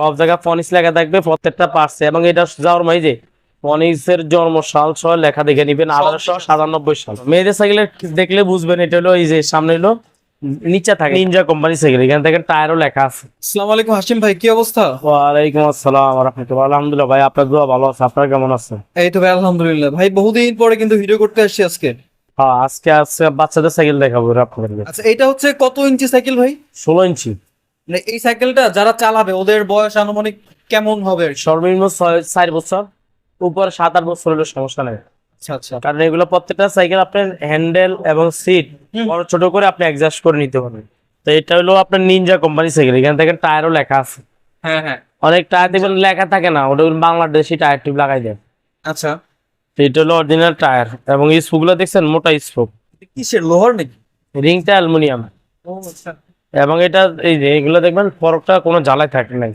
সব জায়গায় ফনিস লেখা থাকবে প্রত্যেকটা পার্সে। এবং এটা যাওয়ার মাই যে ফনিসের জন্ম সাল সহ লেখা দেখে নিবেন আঠারোশো সাতানব্বই সাল। মেয়েদের সাইকেলের দেখলে বুঝবেন এটা হলো এই যে সামনে হলো নিচে থাকে। নিনজা কোম্পানি সাইকেল এখান থেকে টায়ারও লেখা আছে। আসসালামু আলাইকুম হাসিম ভাই কি অবস্থা? ওয়ালাইকুম আসসালাম রহমতুল্লাহ আলহামদুলিল্লাহ ভাই আপনার দোয়া ভালো আছে? আপনার কেমন আছে এই তো ভাই আলহামদুলিল্লাহ। ভাই বহুদিন পরে কিন্তু ভিডিও করতে আসছি আজকে। হ্যাঁ আজকে আজকে বাচ্চাদের সাইকেল দেখাবো আপনাদের আচ্ছা এটা হচ্ছে কত ইঞ্চি সাইকেল ভাই? ষোলো ইঞ্চি। মানে এই সাইকেলটা যারা চালাবে ওদের বয়স আনুমানিক কেমন হবে সর্বনিম্ন চার বছর উপর সাত আট বছর হলে সমস্যা নেই। আচ্ছা আচ্ছা। কারণ এগুলো প্রত্যেকটা সাইকেল আপনার হ্যান্ডেল এবং সিট বড় ছোট করে আপনি অ্যাডজাস্ট করে নিতে পারবেন। তো এটা হলো আপনার নিনজা কোম্পানি সাইকেল এখান থেকে টায়ারও লেখা আছে। হ্যাঁ হ্যাঁ। অনেক টায়ার দেখবেন লেখা থাকে না ওটা বাংলাদেশি টায়ার টিউব লাগাই দেয়। আচ্ছা। এটা হলো অরিজিনাল টায়ার এবং এই স্পোকগুলো দেখছেন মোটা স্পোক। কিসের লোহার নাকি? রিংটা অ্যালুমিনিয়াম। ও আচ্ছা। এবং এটা এই যে এগুলো দেখবেন ফরকটা কোনো জ্বালায় থাকে নাই।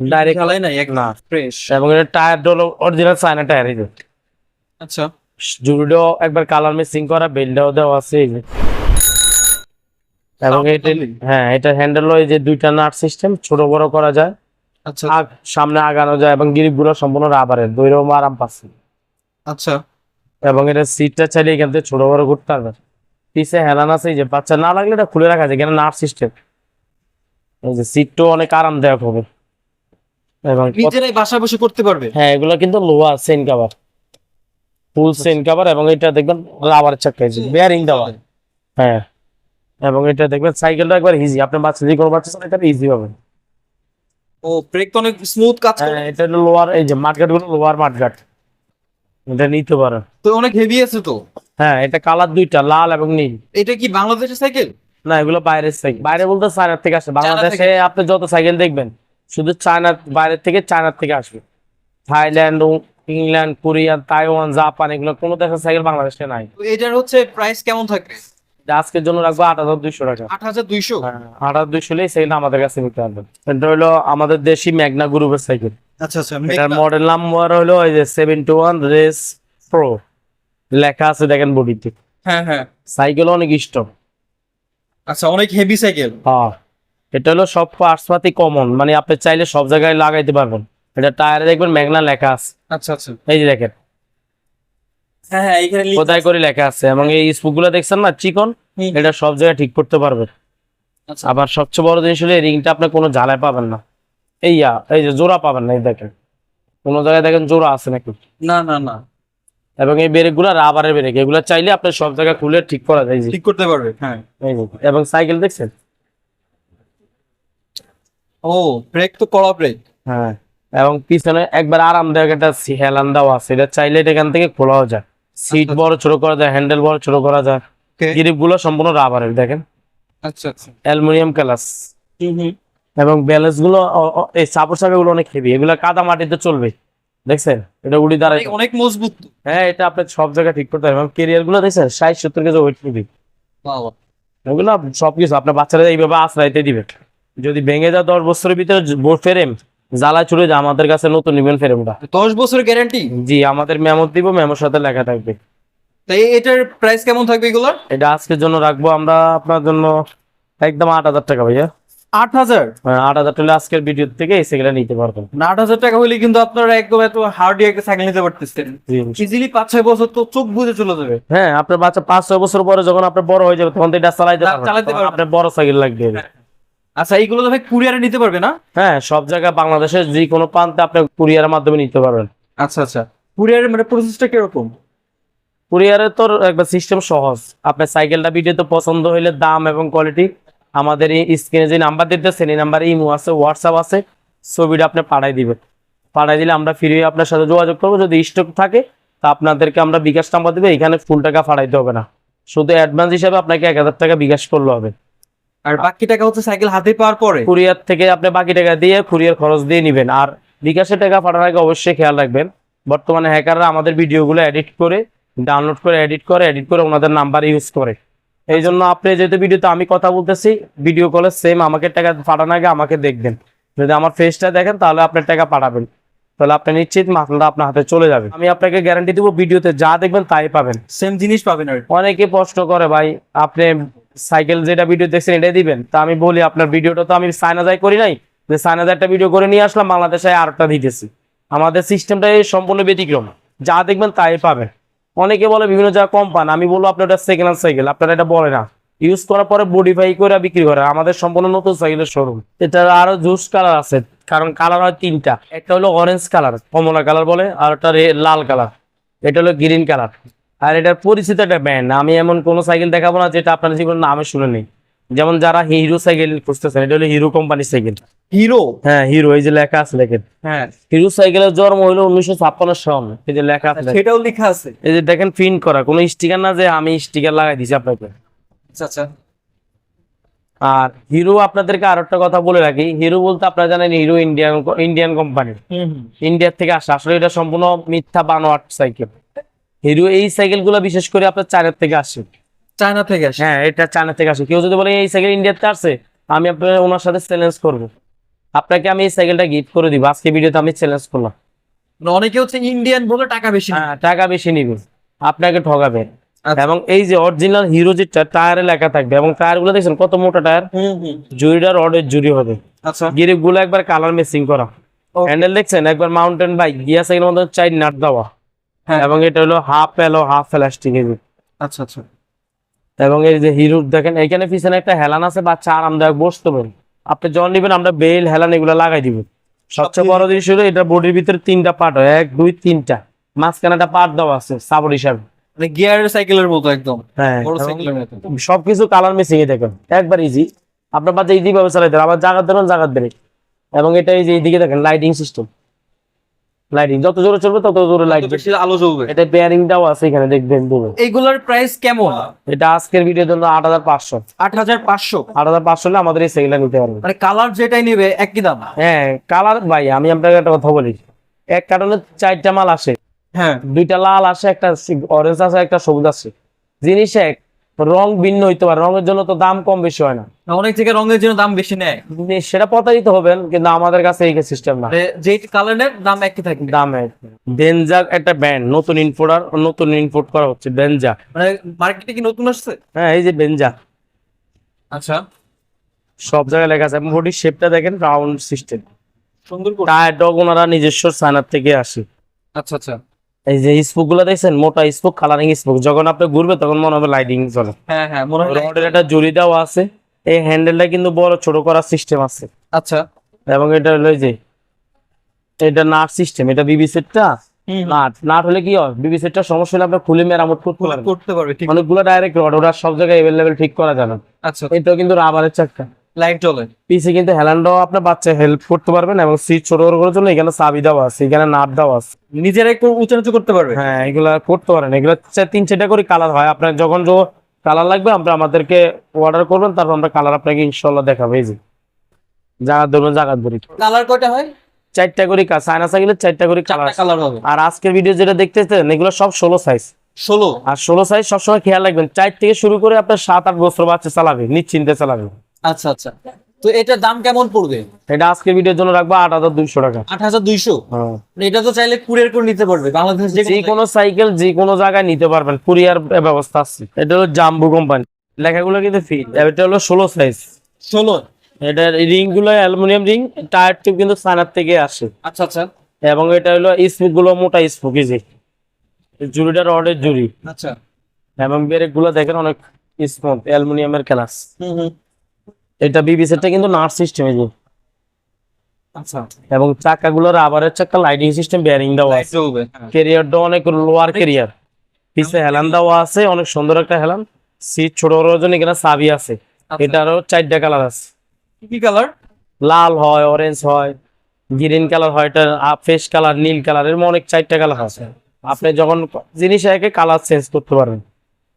ডাইরেক্ট ঢালাই নাই এক না। ফ্রেশ এবং এটা টায়ার হলো অরিজিনাল চায়না টায়ার এই যে। আচ্ছা। জুড়িটাও একবার কালার মিসিং করা বেলটাও দেওয়া আছে এই যে। এবং এটা হ্যাঁ এটা হ্যান্ডেল ওই যে দুইটা নাট সিস্টেম ছোট বড় করা যায়। আচ্ছা। সামনে আগানো যায় এবং গিরিপগুলো সম্পূর্ণ রাবারের দৈরম আরাম পাচ্ছে। আচ্ছা। এবং এটা সিটটা চাইলে এখান থেকে ছোট বড় করতে পারবে পিছে হেলান আছে যে বাচ্চা না লাগলে এটা খুলে রাখা যায় এখানে নাট সিস্টেম এই যে সিটটাও অনেক আরামদায়ক হবে। এবং নিজেরাই বাসা বসে করতে পারবে। হ্যাঁ এগুলো কিন্তু লোহা chain cover full chain cover এবং এটা দেখবেন রাবার চাকা বেয়ারিং দেওয়া। হ্যাঁ এবং এটা দেখবেন সাইকেলটা একবার ইজি আপনার বাচ্চা যে কোনো বাচ্চা চালাতে এটা ইজি হবে। ও ব্রেক তো অনেক স্মুথ কাজ করে। হ্যাঁ এটা হলো লোয়ার এই যে মাঠঘাটগুলো লোয়ার মাঠঘাট। এটা নিতে পারেন। তো অনেক হেভি আছে তো। হ্যাঁ এটা কালার দুইটা লাল এবং নীল। এটা কি বাংলাদেশের সাইকেল? না এগুলো বাইরের সাইকেল। বাইরে বলতে চায়নার থেকে আসে। বাংলাদেশে আপনি যত সাইকেল দেখবেন শুধু চায়নার বাইরের থেকে চায়নার থেকে আসবে। Thailand England Korea Taiwan Japan এগুলো কোনো দেশের সাইকেল বাংলাদেশে নাই। এটার হচ্ছে প্রাইস কেমন থাকবে? আজকের জন্য রাখব আট হাজার দুইশো টাকা। আট হাজার দুইশো? হ্যাঁ আট হাজার দুইশো হলেই সাইকেল আমাদের কাছে নিতে পারবেন এটা হলো আমাদের দেশি ম্যাগনা গ্রুপের সাইকেল। আচ্ছা আচ্ছা এটার মডেল নাম্বার হলো ওই যে seven two one race pro. লেখা আছে দেখেন বডিতে। হ্যাঁ হ্যাঁ। সাইকেল অনেক স্টক আচ্ছা অনেক হেভি সাইকেল হ্যাঁ। এটা হলো সব পার্টস পাতি কমন মানে আপনি চাইলে সব জায়গায় লাগাইতে পারবেন। এটা টায়ারে দেখবেন ম্যাগনা লেখা আছে। আচ্ছা আচ্ছা। এই যে দেখেন। হ্যাঁ হ্যাঁ কোথায় করে লেখা আছে? এবং এই দেখছেন না? চিকন। এটা সব জায়গায় ঠিক করতে পারবে আচ্ছা। আবার সবচেয়ে বড় জিনিস হলো রিংটা আপনি কোনো ঝালাই পাবেন না। এই ইয়া, এই যে জোড়া পাবেন না এই দেখেন। কোনো জায়গায় দেখেন জোড়া আছে নাকি? না না না। এবং এই ব্রেকগুলা রাবারের ব্রেক এগুলো চাইলে আপনি সব জায়গা খুলে ঠিক করা যায় ঠিক করতে পারবে হ্যাঁ। এবং সাইকেল দেখছেন? ও ব্রেক তো কড়া ব্রেক। হ্যাঁ এবং পিছনে একবার আরামদায়ক একটা হেলান দেওয়া আছে এটা চাইলে এটা এখান থেকে খোলাও যায়। সিট আচ্ছা। বড় ছোট করা যায় হ্যান্ডেল বড় ছোট করা যায়। গ্রিপগুলো সম্পূর্ণ রাবারের দেখেন। আচ্ছা আচ্ছা। Aluminium class. এবং ব্যালেন্সগুলো এই সাপোর্ট চাকা গুলো অনেক হেভি এগুলো কাদা মাটিতে চলবে। দেখছেন? এটা উড়ি দাঁড়ায় অনেক- মজবুত। হ্যাঁ এটা আপনি সব জায়গায় ঠিক করতে পারবেন কেরিয়ারগুলো দেখছেন? ষাট সত্তর কেজি ওয়েট নিবি। ওগুলো সবকিছু আপনার বাচ্চারা এইভাবে আশ্রয়তে দিবে। যদি ভেঙে যায় দশ বছরের ভিতরে ফেরেম জ্বালা চলে যায় আমাদের কাছে নতুন নিবেন ফেরেমটা দশ বছরের গ্যারান্টি জি আমাদের মেমো দিব মেমোর সাথে লেখা থাকবে। তাই এটার প্রাইস কেমন থাকবে এগুলো এটা আজকের জন্য রাখব আমরা আপনার জন্য একদম আট হাজার টাকা ভাইয়া। আট হাজার। হ্যাঁ, আট হাজার টাকা আজকের ভিডিও থেকে এই নিতে পারবেন। আট হাজার টাকা হলে কিন্তু আপনারা একদম এত হার্ডি একটা সাইকেল নিতে পারতেছেন। ইজিলি পাঁচ ছয় বছর তো চোখ বুঝে চলে যাবে। হ্যাঁ আপনার বাচ্চা পাঁচ ছয় বছর পরে যখন আপনার বড় হয়ে যাবে তখন তো এটা চালাইতে পারবেন। চালাতে তখন পারবেন। আপনার বড় সাইকেল লাগবে আচ্ছা এইগুলো তো ভাই কুরিয়ারে নিতে পারবে না? হ্যাঁ সব জায়গায় বাংলাদেশের যে কোনো প্রান্তে আপনি কুরিয়ারের মাধ্যমে নিতে পারবেন। আচ্ছা আচ্ছা। কুরিয়ারের মানে প্রসেসটা কীরকম? কুরিয়ারের তো একবার সিস্টেম সহজ। আপনার সাইকেলটা ভিডিওতে পছন্দ হইলে দাম এবং কোয়ালিটি আমাদের এই স্ক্রিনে যে নাম্বার দিতেছেন এই নাম্বারে ইমো আছে হোয়াটসঅ্যাপ আছে ছবিটা আপনি পাঠাই দিবেন। পাঠাই দিলে আমরা ফ্রি আপনার সাথে যোগাযোগ করব। যদি স্টক থাকে তা আপনাদেরকে আমরা বিকাশ নাম্বার দেবো। এখানে ফুল টাকা পাঠাইতে হবে না। শুধু অ্যাডভান্স হিসাবে আপনাকে এক হাজার টাকা বিকাশ করলে হবে। আর বাকি টাকা হচ্ছে সাইকেল হাতে পাওয়ার পরে? কুরিয়ার থেকে আপনি বাকি টাকা দিয়ে কুরিয়ার খরচ দিয়ে নেবেন। আর বিকাশের টাকা পাঠানোর আগে অবশ্যই খেয়াল রাখবেন বর্তমানে হ্যাকাররা আমাদের ভিডিওগুলো এডিট করে ডাউনলোড করে এডিট করে এডিট করে ওনাদের নাম্বার ইউজ করে। এই জন্য আপনি যেহেতু ভিডিওতে আমি কথা বলতেছি ভিডিও কলে সেম আমাকে টাকা পাঠানোর আগে আমাকে দেখবেন। যদি আমার ফেসটা দেখেন তাহলে আপনার টাকা পাঠাবেন। তাহলে আপনি নিশ্চিত মাসলাটা আপনার হাতে চলে যাবে। আমি আপনাকে গ্যারান্টি দিব ভিডিওতে যা দেখবেন তাই পাবেন। সেম জিনিস পাবেন অনেকে প্রশ্ন করে ভাই আপনি সাইকেল যেটা ভিডিও দেখছেন এটাই দিবেন? তা আমি বলি আপনার ভিডিওটা তো আমি সাইনা যাই করি নাই। যে চায়নাতে একটা ভিডিও করে নিয়ে আসলাম বাংলাদেশে আরেকটা দিতেছি। আমাদের সিস্টেমটা সম্পূর্ণ ব্যতিক্রম। যা দেখবেন তাই পাবেন। অনেকে বলে বিভিন্ন জায়গায় কম পান আমি বলব আপনার এটা সেকেন্ড হ্যান্ড সাইকেল আপনারা এটা বলে না। ইউজ করার পরে মডিফাই করে বিক্রি করে, আমাদের সম্পূর্ণ নতুন সাইকেলের শোরুম এটার আরও জুস কালার আছে, কারণ কালার হয় তিনটা। একটা হলো অরেঞ্জ কালার কমলা কালার বলে, আর একটা লাল কালার এটা হলো গ্রিন কালার আর এটার পরিচিত একটা ব্যান্ড আমি এমন কোনো সাইকেল দেখাবো না যেটা আপনার জীবনে নামে শুনে নেই। যেমন যারা হিরো সাইকেল খুঁজতেছেন এটা হলো হিরো কোম্পানির সাইকেল। হিরো? হ্যাঁ হিরো এই যে লেখা আছে লেখেন হ্যাঁ। হিরো সাইকেলের জন্ম হলো উনিশশো ছাপ্পান্ন সাল এই যে লেখা আছে সেটাও লেখা আছে? এই যে দেখেন প্রিন্ট করা কোনো স্টিকার না যে আমি স্টিকার লাগাই দিছি আপনাকে। আচ্ছা আচ্ছা। আর হিরো আপনাদেরকে আর একটা কথা বলে রাখি হিরো বলতে আপনারা জানেন হিরো ইন্ডিয়ান ইন্ডিয়ান কোম্পানি ইন্ডিয়ার থেকে আসে আসলে এটা সম্পূর্ণ মিথ্যা বানোয়াট সাইকেল। হিরো এই সাইকেলগুলো বিশেষ করে আপনার চায়নার থেকে আসে। চায়না থেকে আসে। হ্যাঁ এটা চায়না থেকে আসে। কেউ যদি বলে এই সাইকেল ইন্ডিয়াতে আসছে আমি আপনার ওনার সাথে চ্যালেঞ্জ করব। আপনাকে আমি এই সাইকেলটা গিফট করে দিব। আজকে ভিডিওতে আমি চ্যালেঞ্জ করলাম। মানে অনেকে হচ্ছে ইন্ডিয়ান বলে টাকা বেশি। হ্যাঁ টাকা বেশি নিবে। আপনাকে ঠকাবে। আচ্ছা। এবং এই যে অরিজিনাল হিরো যেটা টায়ারে লেখা থাকবে এবং টায়ারগুলো দেখছেন কত মোটা টায়ার জুড়িটা রডের জুড়ি হবে। আচ্ছা। গিরিপগুলো একবার কালার মেসিং করা. হ্যান্ডেল দেখছেন? একবার মাউন্টেন বাইক গিয়া সাইকেলের মধ্যে চাই নাট দেওয়া। হ্যাঁ। এবং এটা হলো হাফ এলো হাফ প্লাস্টিক আচ্ছা আচ্ছা। এবং এই যে হিরো দেখেন এখানে পিছনে একটা হেলান আছে বাচ্চা আরামদায়ক বসতে পারেন আপনি যখন নিবেন আমরা বেল হেলান এগুলো লাগাই দিব। সবচেয়ে বড় জিনিস হলো এটা বডির ভিতরে তিনটা পার্ট হয়। এক দুই তিনটা। মাঝখানে একটা পার্ট দেওয়া আছে সাপোর্ট হিসাবে। মানে গিয়ারের সাইকেলের মতো একদম। হ্যাঁ সবকিছু কালার মিসিং এ দেখেন। একবার ইজি আপনার বাচ্চা ইজি ভাবে চালাইতে। আবার জাগাত দেবেন জাগাত এবং এটা এই যে এইদিকে দেখেন লাইটিং সিস্টেম লাইটিং যত জোরে চলবে তত জোরে লাইট বেশি আলো জ্বলবে। এটা বেয়ারিং দাও আছে এখানে দেখবেন এইগুলোর প্রাইস কেমন? এটা আজকের ভিডিওর জন্য আট হাজার পাঁচশো। আট হাজার পাঁচশো? আট হাজার পাঁচশো হলে আমাদের এই সেগুলা নিতে পারবেন। মানে কালার যেটাই নেবে একই দাম? হ্যাঁ কালার ভাই আমি আপনাকে একটা কথা বলি। এক কার্টনে চারটা মাল আসে। হ্যাঁ। দুইটা লাল আসে একটা অরেঞ্জ আছে একটা সবুজ আছে জিনিস এক রং ভিন্ন হইতে পারে। রঙের জন্য তো দাম কম বেশি হয় না। অনেক থেকে রঙের জন্য দাম বেশি নেয়। সেটা প্রতারিত হবেন কিন্তু আমাদের কাছে এই সিস্টেম না। মানে যে কালার নেয় দাম একই থাকবে। দাম এক। বেনজা একটা ব্যান্ড নতুন ইনপোর্টার নতুন ইনপোর্ট করা হচ্ছে বেনজা মানে মার্কেটে কি নতুন আসছে? হ্যাঁ এই যে বেনজা আচ্ছা। সব জায়গায় লেখা আছে বডির শেপটা দেখেন রাউন্ড সিস্টেম সুন্দর টায়ার ডগ ওনারা নিজস্ব সানার থেকে আসে। আচ্ছা আচ্ছা। এই যে স্পোকগুলো দেখছেন মোটা স্পোক কালারিং স্পোক যখন আপনি ঘুরবে তখন মনে হবে লাইটিং চলে হ্যাঁ হ্যাঁ মনে হয় রডের একটা জুড়ি দেওয়া আছে। এই হ্যান্ডেলটা কিন্তু বড় ছোট করার সিস্টেম আছে। আচ্ছা। এবং এটা হলো যে এটা নাট সিস্টেম এটা বিবি সেটটা নাট। নাট হলে কি হয়? বিবি সেটটা সমস্যা হলে আপনি খুলে মেরামত করতে পারবেন। করতে পারবে ঠিক। অনেকগুলো ডাইরেক্ট রড ওরা সব জায়গায় এভেলেবেল ঠিক করা যাবে আচ্ছা। এটাও কিন্তু রাবারের চাক্কা লাইট জ্বলে পিছে কিন্তু আপনার বাচ্চা হেল্প করতে পারবেন এবং সিট ছোট বড় করার জন্য এখানে চাবি দেওয়া আছে এখানে নাট দেওয়া আছে। নিজেরাই কো- উঁচু নিচু করতে পারবে? হ্যাঁ এগুলা করতে পারেন। এগুলো তিন চারটা করে কালার হয়। আপনার যখন যে কালার লাগবে আমরা আমাদেরকে অর্ডার করবেন তারপর আমরা কালার আপনাকে ইনশাল্লাহ দেখাবো এই যে। জাগাত ধরবেন জাগাত ধরি। কালার কয়টা হয়? চারটা করে কাজ সাইনা সাইকেলের চারটা করে কালার কালার হবে। আর আজকের ভিডিও যেটা দেখতেছেন এগুলো সব ষোলো সাইজ ষোলো? আর ষোলো সাইজ সবসময় খেয়াল রাখবেন চার থেকে শুরু করে আপনার সাত আট বছর বাচ্চা চালাবে নিশ্চিন্তে চালাবে। আচ্ছা আচ্ছা। তো এটার দাম কেমন পড়বে? এটা আজকের ভিডিওর জন্য রাখব আট হাজার দুইশো টাকা। আট হাজার দুইশো? হ্যাঁ। এটা তো চাইলে কুরিয়ার করে নিতে পারবে বাংলাদেশ যে কোনো সাইকেল যে কোনো জায়গায় নিতে পারবেন। কুরিয়ার ব্যবস্থা আছে। এটা হলো জাম্বু কোম্পানি লেখাগুলো কিন্তু ফিট এটা হলো ষোলো সাইজ ষোলো? এটার রিংগুলো অ্যালুমিনিয়াম রিং টায়ার টিউব কিন্তু চায়নার থেকে আসে। আচ্ছা আচ্ছা। এবং এটা হলো স্পুকগুলো মোটা স্পুক যে। জুড়িটা রডের জুড়ি। আচ্ছা। এবং ব্রেকগুলো দেখেন অনেক স্মুথ অ্যালুমিনিয়ামের ক্লাস হুম হুম। এটা বিবি সেটটা কিন্তু নাট সিস্টেম এই যে। আচ্ছা। এবং চাকা গুলো রাবারের চাকা লাইটিং সিস্টেম বেয়ারিং দেওয়া আছে। ক্যারিয়ারটা অনেক লোয়ার ক্যারিয়ার পিছে হেলান দেওয়া আছে অনেক সুন্দর একটা হেলান। সিট ছোট বড় জন্য এখানে চাবি আছে। আচ্ছা। এটারও চারটা কালার আছে। কি কালার লাল হয় অরেঞ্জ হয় গ্রিন কালার হয় এটা ফেস কালার নীল কালারের অনেক চারটা কালার আছে। আপনি যখন জিনিস একে কালার চেঞ্জ করতে পারবেন।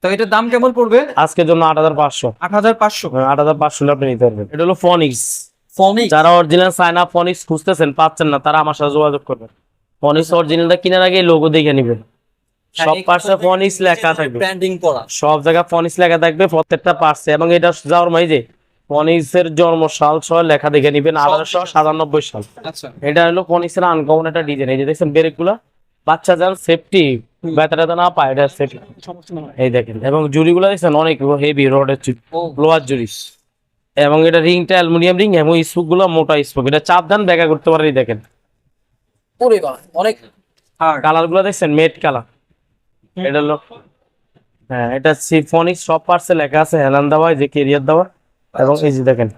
তো এটার দাম কেমন পড়বে? আজকের জন্য আট হাজার পাঁচশো। আট হাজার পাঁচশো। আট হাজার পাঁচশো আপনি নিতে পারবেন। এটা হলো ফনিক্স ফনিক যারা অরিজিনাল সাইন আপ ফনিক্স খুঁজতেছেন পাচ্ছেন না তারা আমার সাথে যোগাযোগ করবেন। ফনিক্স অরিজিনালটা কেনার আগে লোগো দেখে নেবেন। হ্যাঁ, সব পার্সে ফনিক্স লেখা থাকবে। ব্র্যান্ডিং করা। সব জায়গায় ফনিক্স লেখা থাকবে প্রত্যেকটা পার্সে এবং এটা যাওয়ার মাই যে ফনিক্স এর জন্ম সাল সহ লেখা দেখে নিবেন আঠারোশো সাতানব্বই সাল। আচ্ছা। এটা হলো ফনিক্স এর আনকমন একটা ডিজাইন এই যে দেখছেন ব্রেকগুলা বাচ্চা যান সেফটি ব্যথা ট্যাথা না পায় এটা সেফটি এই দেখেন এবং জুড়িগুলো দেখছেন অনেক হেভি রডের লোহার জুড়ি এবং এটা রিংটা অ্যালুমিনিয়াম রিং এবং স্পোকগুলো মোটা স্পোক। এটা চাপ দেন ব্যাকা করতে পারেন দেখেন। অনেক হার্ড কালারগুলো দেখছেন মেট কালার এটা হলো হ্যাঁ এটা সিফনিক্স সব পার্টসে লেখা আছে হেলান দেওয়া যে কেরিয়ার দেওয়া। এবং যে দেখেন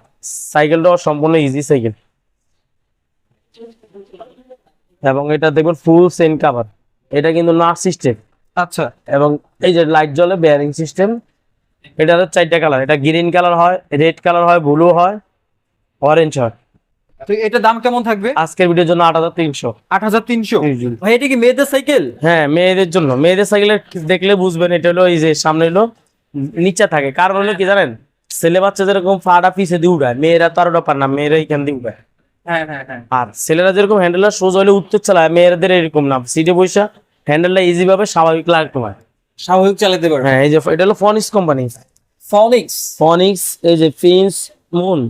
সাইকেলটাও সম্পূর্ণ ইজি সাইকেল এবং এটা দেখবেন ফুল সেন কাভার এটা কিন্তু নাট সিস্টেম আচ্ছা। এবং এই যে লাইট জ্বলে বেয়ারিং সিস্টেম এটা হচ্ছে চারটা কালার এটা গ্রিন কালার হয় রেড কালার হয় ব্লু হয় অরেঞ্জ হয়। তো এটা দাম কেমন থাকবে? আজকের ভিডিওর জন্য আট হাজার তিনশো। আট হাজার তিনশো? ভাই এটা কি মেয়েদের সাইকেল হ্যাঁ মেয়েদের জন্য। মেয়েদের সাইকেলে দেখলে বুঝবেন এটা হলো এই যে সামনে হলো নিচে থাকে। কারণ হলো কি জানেন? ছেলে বাচ্চা যেরকম ফাটা পিছে দিয়ে মেয়েরা তো আর ওটা পার না মেয়েরা এখান দিয়ে হ্যাঁ আর ছেলেরা যেরকম হ্যান্ডেলটা সোজা হলে উত্তর চালায়। মেয়েদের এরকম না। সিটে বৈশা হ্যান্ডেলটা ইজি ভাবে স্বাভাবিক লাগতে হয় স্বাভাবিক চালাতে পারবে। হ্যাঁ এই যে এটা হলো ফনিক্স কোম্পানি ফনিক্স ফনিক্স এই যে ফিন্স মুন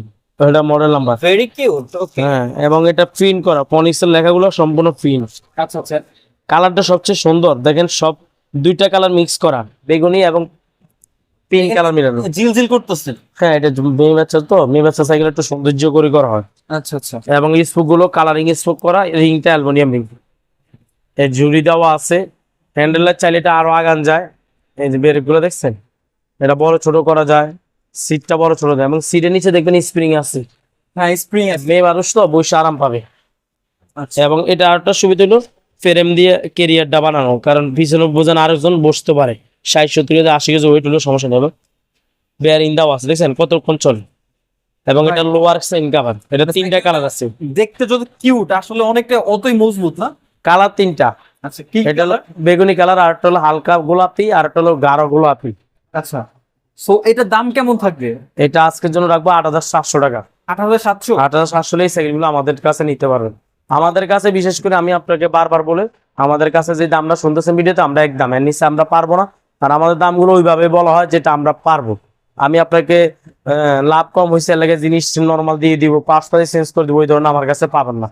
এটা model number very cute okay হ্যাঁ এবং এটা প্রিন্ট করা। ফনিক্স এর লেখাগুলো সম্পূর্ণ প্রিন্ট আচ্ছা আচ্ছা। কালারটা সবচেয়ে সুন্দর। দেখেন সব দুইটা কালার মিক্স করা। বেগুনি এবং পিঙ্ক কালার মিলানো। জিল জিল করতেছেন হ্যাঁ এটা মেয়ে বাচ্চা তো। মেয়ে বাচ্চা সাইকেল একটু সৌন্দর্য করে করা হয়। আচ্ছা আচ্ছা। এবং স্পোকগুলো কালারিং স্পোক করা রিংটা অ্যালুমিনিয়াম রিং এর ঝুড়ি দেওয়া আছে। হ্যান্ডেলের চাইলে এটা আরও আগান যায়। এই যে ব্রেকগুলো দেখছেন? এটা বড় ছোট করা যায়। সিটটা বড় ছোট যায়। এবং সিটের নিচে দেখবেন স্প্রিং আছে। হ্যাঁ স্প্রিং আছে। মেয়ে মানুষ তো বসে আরাম পাবে। আচ্ছা। এবং এটা আরেকটা সুবিধা হলো ফ্রেম দিয়ে কেরিয়ারটা বানানো। কারণ পিছনে বোঝেন আরেকজন বসতে পারে। ষাট সত্তর আশি কেজি ওয়েট হলো সমস্যা নেই। এবং বেয়ারিং দাও আছে। দেখছেন? কতক্ষণ চলে? এবং এটা লোয়ার সেন কাভার এটা তিনটা কালার আছে। দেখতে যত কিউট আসলে অনেকটা অতই মজবুত না। কালার তিনটা। আচ্ছা কি এটা হলো বেগুনি কালার আর একটা হলো হালকা গোলাপি আর একটা হলো গাঢ় গোলাপি। আচ্ছা সো এটার দাম কেমন থাকবে? এটা আজকের জন্য রাখব আট হাজার সাতশো টাকা। আট হাজার সাতশো? আট হাজার সাতশো এই সাইকেলগুলো আমাদের কাছে নিতে পারবেন। আমাদের কাছে বিশেষ করে আমি আপনাকে বারবার বলে আমাদের কাছে যে দামটা শুনতেছেন ভিডিওতে আমরা এক দাম এর নিচে আমরা পারব না। আর আমাদের দামগুলো ওইভাবে বলা হয় যেটা আমরা পারব। আমি আপনাকে লাভ কম হয়েছে লাগে জিনিস নর্মাল দিয়ে দিব পাঁচ পাঁচ চেঞ্জ করে দিব ওই ধরনের আমার কাছে পাবেন না।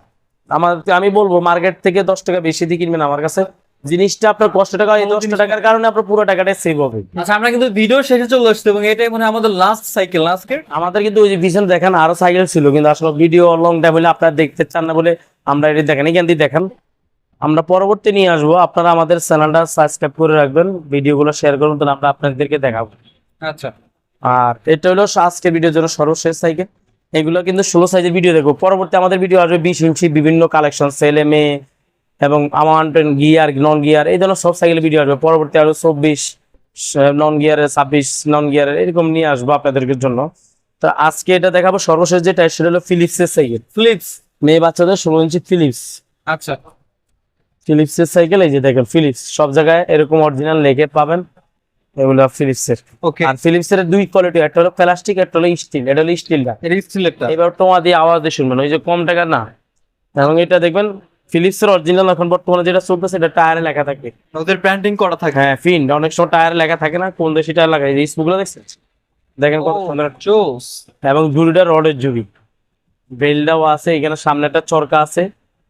আমার আমি বলব মার্কেট থেকে দশ টাকা বেশি দিয়ে কিনবেন আমার কাছে। জিনিসটা আপনার কষ্ট টাকা এই দশ টাকার কারণে আপনার পুরো টাকাটা সেভ হবে। আচ্ছা আমরা কিন্তু ভিডিও শেষে চলে আসছি এবং এটাই মানে আমাদের লাস্ট সাইকেল আজকের আমাদের কিন্তু ওই যে পিছনে দেখেন আরও সাইকেল ছিল কিন্তু আসলে ভিডিও লং টাইম হলে আপনারা দেখতে চান না বলে আমরা এটি দেখেন এখান দিয়ে দেখেন। আমরা পরবর্তী নিয়ে আসব আপনারা আমাদের চ্যানেলটা সাবস্ক্রাইব করে রাখবেন ভিডিওগুলো শেয়ার করুন তাহলে আমরা আপনাদেরকে দেখাবো। আচ্ছা। আর এটা হলো আজকের ভিডিওর জন্য সর্বশেষ সাইকেল এগুলো কিন্তু ষোলো সাইজের ভিডিও দেখব। পরবর্তী আমাদের ভিডিও আসবে বিশ ইঞ্চি বিভিন্ন কালেকশন ছেলে মেয়ে এবং আমাউন্টেন গিয়ার নন গিয়ার এই ধরনের সব সাইকেলের ভিডিও আসবে। পরবর্তী আরও চব্বিশ নন গিয়ারের ছাব্বিশ নন গিয়ারের এরকম নিয়ে আসব আপনাদের জন্য। তো আজকে এটা দেখাবো সর্বশেষ যেটা সেটা হলো ফিলিপসের সাইকেল। ফ্লিপস মেয়ে বাচ্চাদের ষোলো ইঞ্চি ফিলিপস আচ্ছা। ফিলিপসের সাইকেল এই যে দেখেন ফিলিপস সব জায়গায় এরকম অরিজিনাল লেগে পাবেন। এগুলো ফিলিপসের। ওকে আর ফিলিপসের দুই কোয়ালিটি একটা হলো প্লাস্টিক একটা হলো স্টিল এটা হলো স্টিলটা এটা সিলেক্টটা এবার তোমা দিয়ে আওয়াজ দিয়ে শুনবেন ওই যে কম টাকা না। এবং এটা দেখবেন ফিলিপসের অরিজিনাল এখন বর্তমানে যেটা চলতেছে এটা টায়ারে লেখা থাকে। ওদের ব্র্যান্ডিং করা থাকে। হ্যাঁ ফিন অনেক সময় টায়ারে লেখা থাকে না কোন দেশি টায়ার লাগাই এই স্পুগুলো দেখছেন? দেখেন কত সুন্দর জোস। এবং ঝুড়িটা রডের ঝুড়ি। বেলটাও আছে এখানে সামনে একটা চরকা আছে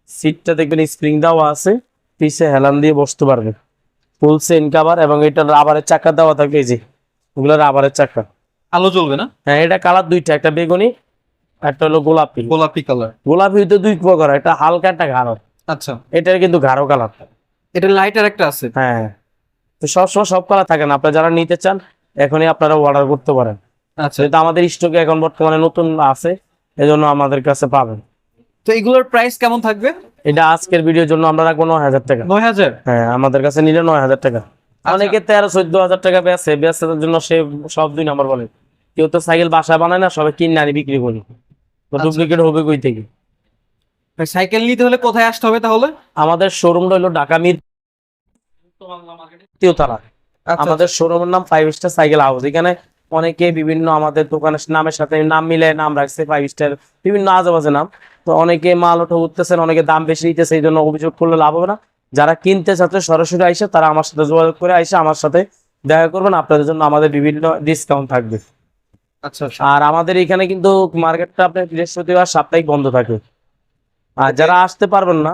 সিটটা দেখবেন স্প্রিং দাও আছে পিছে হেলান দিয়ে বসতে পারবে ফুল সেন কাভার এবং এটা রাবারের চাকা দেওয়া থাকবে এই যে ওগুলো রাবারের চাকা। আলো জ্বলবে না? হ্যাঁ এটা কালার দুইটা একটা বেগুনি একটা হলো গোলাপি। গোলাপি কালার গোলাপি তো দুই প্রকার একটা হালকা একটা গাঢ়। আচ্ছা। এটার কিন্তু গাঢ় কালার এটা লাইটার একটা আছে? হ্যাঁ। তো সবসময় সব কালার থাকে না আপনারা যারা নিতে চান এখনই আপনারা অর্ডার করতে পারেন। আচ্ছা। এটা আমাদের স্টকে এখন বর্তমানে নতুন আছে এজন্য আমাদের কাছে পাবেন। তো এগুলোর প্রাইস কেমন থাকবে? এটা আজকের ভিডিওর জন্য আমরা রাখব নয় হাজার টাকা। নয় হাজার? হ্যাঁ আমাদের কাছে নিলে নয় হাজার টাকা। অনেকে তেরো চোদ্দ হাজার টাকা বেচে বেচার জন্য সে সব দুই নাম্বার বলে। কেউ তো সাইকেল বাসায় বানায় না সবাই কিনে আনি বিক্রি করি। তো আচ্ছা। ডুপ্লিকেট হবে কই থেকে? সাইকেল নিতে হলে কোথায় আসতে হবে তাহলে? আমাদের শোরুমটা হলো ঢাকা মির তলা আচ্ছা, আমাদের শোরুমের নাম ফাইভ স্টার সাইকেল হাউস এখানে অনেকে বিভিন্ন আমাদের দোকানের নামের সাথে নাম মিলে নাম রাখছে ফাইভ স্টার বিভিন্ন আজেবাজে নাম। তো অনেকে মাল ওঠা উঠতেছেন অনেকে দাম বেশি দিতেছে এই জন্য অভিযোগ করলে লাভ হবে না। যারা কিনতে চাচ্ছে সরাসরি আইসে তারা আমার সাথে যোগাযোগ করে আইসে আমার সাথে দেখা করবেন। আপনাদের জন্য আমাদের বিভিন্ন ডিসকাউন্ট থাকবে। আচ্ছা আচ্ছা। আর আমাদের এখানে কিন্তু মার্কেটটা আপনার বৃহস্পতিবার সাপ্তাহিক বন্ধ থাকে। আর যারা আসতে পারবেন না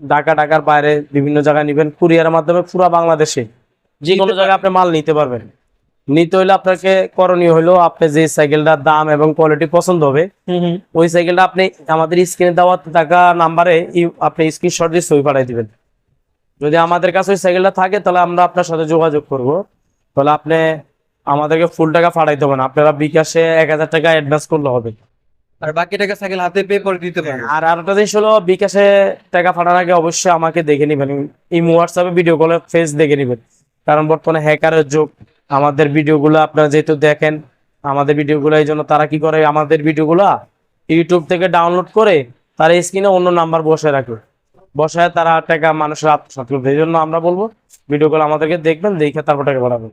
ঢাকা ঢাকার বাইরে বিভিন্ন জায়গায় নিবেন। কুরিয়ারের মাধ্যমে পুরো বাংলাদেশে যে কোনো জায়গায় আপনি মাল নিতে পারবেন। নিতে হইলে আপনাকে করণীয় হলো আপনি যে সাইকেলটার দাম এবং কোয়ালিটি পছন্দ হবে ওই সাইকেলটা আপনি আমাদের স্ক্রিনে দেওয়া টাকা নাম্বারে আপনি স্ক্রিনশট দিয়ে ছবি পাঠিয়ে দিবেন। যদি আমাদের কাছে ওই সাইকেলটা থাকে তাহলে আমরা আপনার সাথে যোগাযোগ করব। তাহলে আপনি আমাদেরকে ফুল টাকা পাঠাইতে হবে না আপনারা বিকাশে এক হাজার টাকা অ্যাডভান্স করলে হবে। আর বাকি টাকা সাইকেল হাতে পে করে দিতে পারবে। আর আরেকটা জিনিস হলো বিকাশে টাকা পাঠানোর আগে অবশ্যই আমাকে দেখে নেবেন। এই হোয়াটসঅ্যাপে ভিডিও কলে ফেস দেখে নেবেন। কারণ বর্তমানে হ্যাকারের যুগ। আমাদের ভিডিওগুলো আপনারা যেহেতু দেখেন, আমাদের ভিডিওগুলো এই জন্য তারা কি করে, আমাদের ভিডিওগুলো ইউটিউব থেকে ডাউনলোড করে তারা স্ক্রিনে অন্য নাম্বার বসে রাখে। বসায় তারা টাকা মানুষের আত্মসাত করবে। এই জন্য আমরা বলব, ভিডিওগুলো আমাদেরকে দেখবেন, দেখে তারপর টাকা পাঠাবেন